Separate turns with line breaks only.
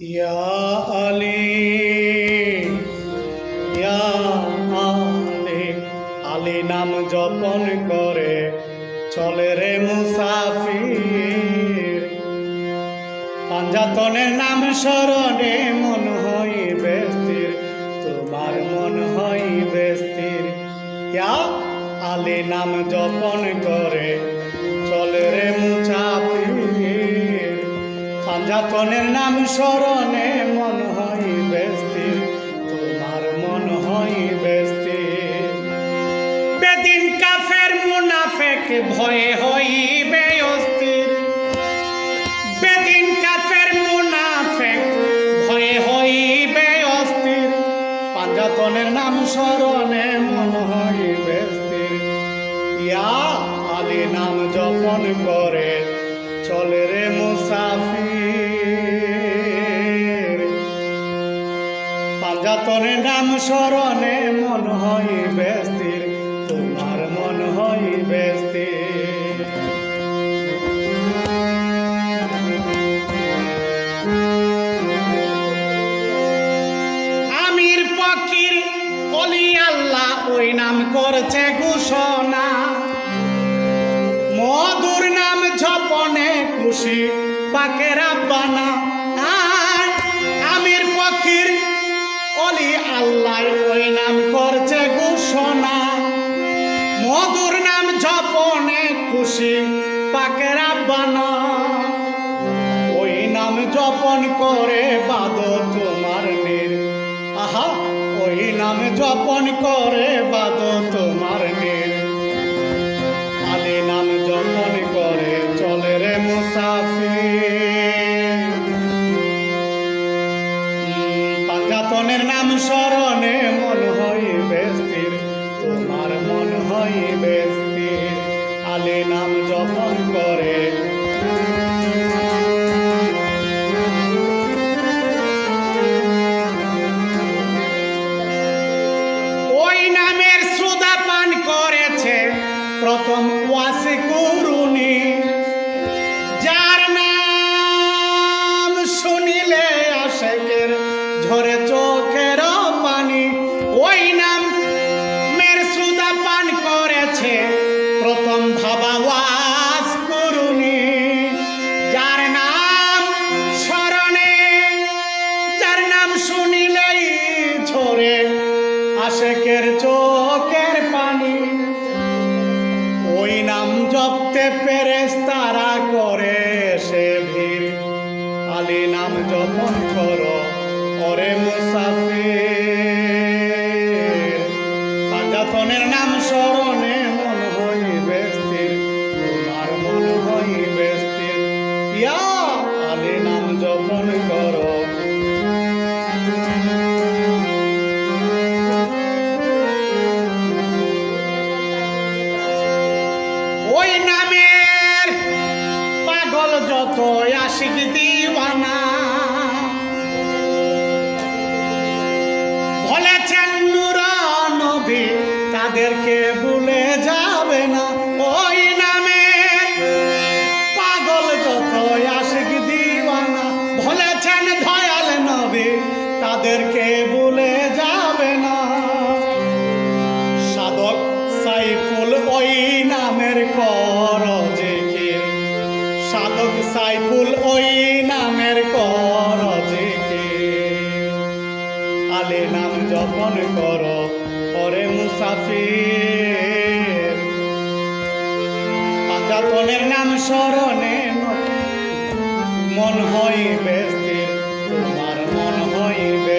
ইয়া আলী ইয়া আলী নাম জপন করে। চলে রে মুসাফির। পাঞ্জাতনের নাম স্মরণে মন হইবে স্থির তোমার মন হইবে স্থির ইয়া আলী নাম জপন করে। চলে রে মুসাফির পাঞ্জাতনের নাম স্মরণে মন হয় স্থির তোমার মন হয় স্থির বেদিন কাফের মুনাফেক ভয়ে হইবে অস্থির বেদিন কাফের মুনাফেক ভয়ে হইবে অস্থির পাঞ্জাতনের নাম স্মরণে মন হইবে স্থির ইয়া আলী নাম জপন করে, চলে রে মুসাফির। পাঞ্জাতনের নাম স্মরণে মন হইবে স্থির তোমার মন হইবে স্থির আমির ফকির, অলি আল্লাহ, ওই নাম করছে ঘোষণা। মধুর নাম ঝপনে খুশি, পাকের আব্বানা। আল্লাহ ওই নাম করছে ঘোষণা। মধুর নাম জপনে খুশি পাকেরা বানা ওই নাম জপন করে বাদ তোমার নীর আহা, ওই নাম জপন করে বাদ তোমার ওয়াসি করুনি। জপতে পেরেস তারা করে সে ভিড়। আলী নাম জপন করো ওরে মুসাফির। যত আশিক তাদেরকে জপন কর পরে মুসাফির। পাঞ্জাতনের নাম স্মরণে মন হইবে স্থির তোমার মন হইবে